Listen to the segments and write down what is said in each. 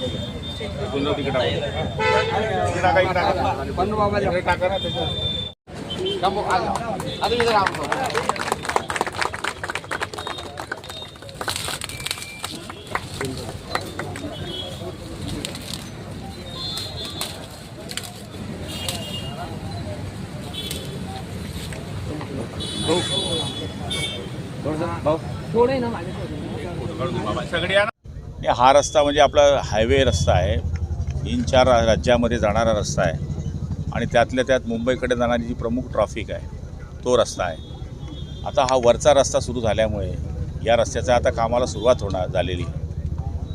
सुंदर तिकडे टाका इकडे टाका इकडे टाका इकडे टाका ना त्याच्यात सगळे या ना. आणि हा रस्ता म्हणजे आपला हायवे रस्ता आहे. तीन चार राज्यामध्ये जाणारा रस्ता आहे. आणि त्यातल्या त्यात मुंबईकडे जाणारी जी प्रमुख ट्रॉफिक आहे तो रस्ता आहे. आता हा वरचा रस्ता सुरू झाल्यामुळे या रस्त्याचा आता कामाला सुरुवात होणार झालेली. आहे.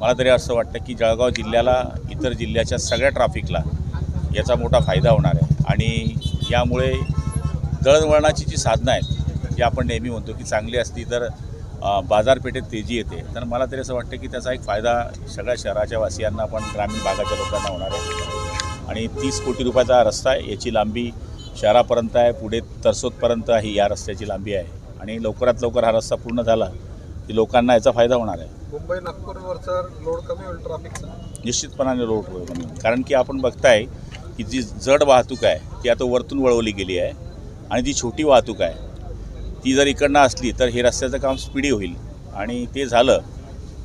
मला तरी असं वाटतं की जळगाव जिल्ह्याला इतर जिल्ह्याच्या सगळ्या ट्रॅफिकला याचा मोठा फायदा होणार आहे. आणि यामुळे दळणवळणाची जी साधनं आहेत जी आपण नेहमी म्हणतो की चांगली असती तर बाजारपेठेत तेजी येते. तर मला तरी असं वाटतं की त्याचा एक फायदा सगळ्या शहराच्या वासियांना पण ग्रामीण भागाच्या लोकांना होणार आहे. आणि तीस कोटी रुपयाचा हा रस्ता आहे याची लांबी शहरापर्यंत आहे पुढे तरसोदपर्यंत ही या रस्त्याची लांबी आहे. आणि लवकरात लवकर हा रस्ता पूर्ण झाला की लोकांना याचा फायदा होणार आहे. मुंबई नागपूरवरचा लोड कमी होईल ट्रॅफिकचा निश्चितपणाने रोड होईल. कारण की आपण बघताय की जी जड वाहतूक आहे ती आता वरतून वळवली गेली आहे. आणि जी छोटी वाहतूक आहे ती जर इकडनं असली तर हे रस्त्याचं काम स्पीडी होईल. आणि ते झालं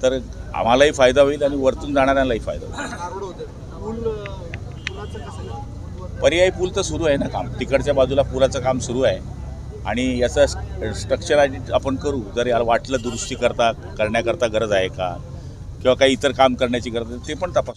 तर आम्हालाही फायदा होईल आणि वरतून जाणाऱ्यांनाही फायदा होईल. पूल पर्यायी पूल तर सुरू आहे ना काम. तिकडच्या बाजूला पुलाचं काम सुरू आहे. आणि याचं स्ट्रक्चर आपण करू. जर याला वाटलं दुरुस्ती करता करण्याकरता गरज आहे का? किंवा काही इतर काम करण्याची गरज आहे ते पण तपास.